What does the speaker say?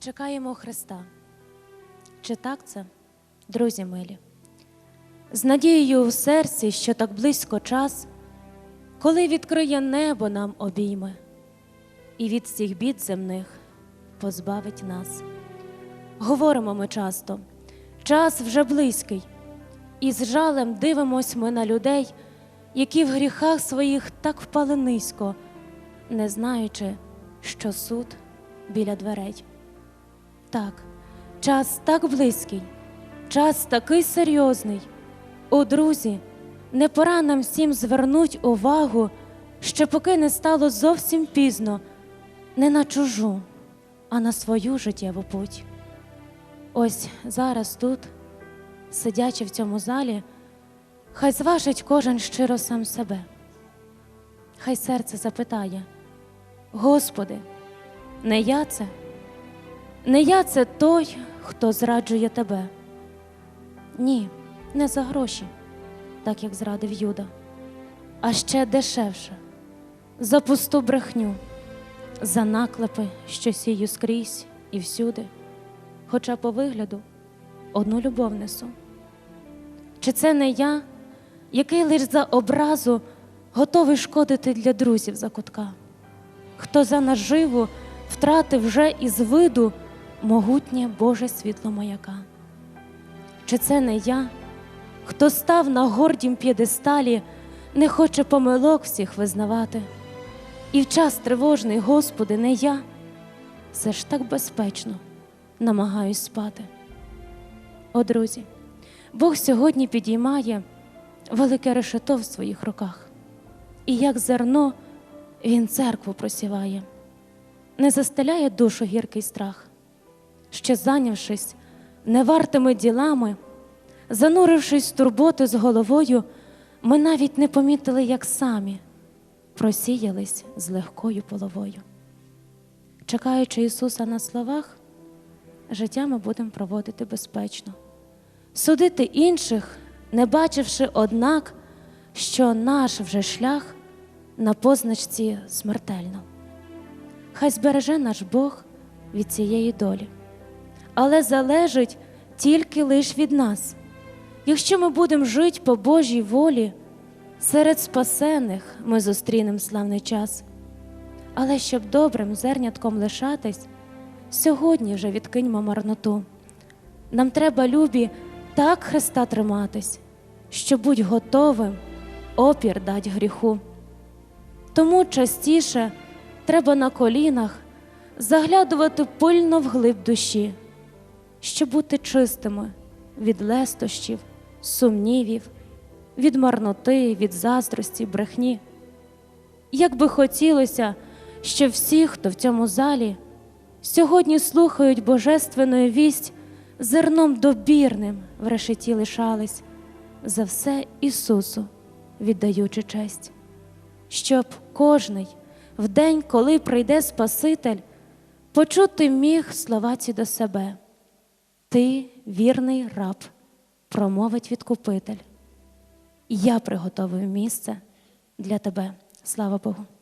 Чекаємо Христа. Чи так це, друзі милі? З надією у серці, що так близько час, коли відкриє небо нам обійме, і від всіх бід земних позбавить нас. Говоримо ми часто, час вже близький, і з жалем дивимось ми на людей, які в гріхах своїх так впали низько, не знаючи, що суд біля дверей. Так, час так близький, час такий серйозний. О, друзі, не пора нам всім звернуть увагу, ще поки не стало зовсім пізно, не на чужу, а на свою життєву путь. Ось зараз тут, сидячи в цьому залі, хай зважить кожен щиро сам себе. Хай серце запитає: Господи, не я це? Не я це той, хто зраджує тебе. Ні, не за гроші, так як зрадив Юда, а ще дешевше, за пусту брехню, за наклепи, що сію скрізь і всюди, хоча по вигляду одну любов несу. Чи це не я, який лиш за образу готовий шкодити для друзів за кутка? Хто за наживу втратив вже із виду могутнє Боже світло маяка? Чи це не я, хто став на гордім п'єдесталі, не хоче помилок всіх визнавати? І в час тривожний, Господи, не я, все ж так безпечно намагаюсь спати. О, друзі, Бог сьогодні підіймає велике решето в своїх руках, і як зерно Він церкву просіває, не застеляє душу гіркий страх, ще зайнявшись невартими ділами, занурившись в турботи з головою, ми навіть не помітили, як самі просіялись з легкою половою. Чекаючи Ісуса на словах, життя ми будемо проводити безпечно, судити інших, не бачивши, однак, що наш вже шлях на позначці смертельно. Хай збереже наш Бог від цієї долі, але залежить тільки лиш від нас. Якщо ми будемо жити по Божій волі, серед спасених ми зустрінемо славний час. Але щоб добрим зернятком лишатись, сьогодні вже відкиньмо марноту. Нам треба, любі, так Христа триматись, що будь готовим опір дать гріху. Тому частіше треба на колінах заглядувати пильно вглиб душі, щоб бути чистими від лестощів, сумнівів, від марноти, від заздрості, брехні. Як би хотілося, щоб всі, хто в цьому залі, сьогодні слухають божественну вість, зерном добірним в решеті лишались, за все Ісусу віддаючи честь, щоб кожний в день, коли прийде Спаситель, почути міг слова ці до себе. Ти вірний раб, промовить відкупитель. Я приготовив місце для тебе. Слава Богу.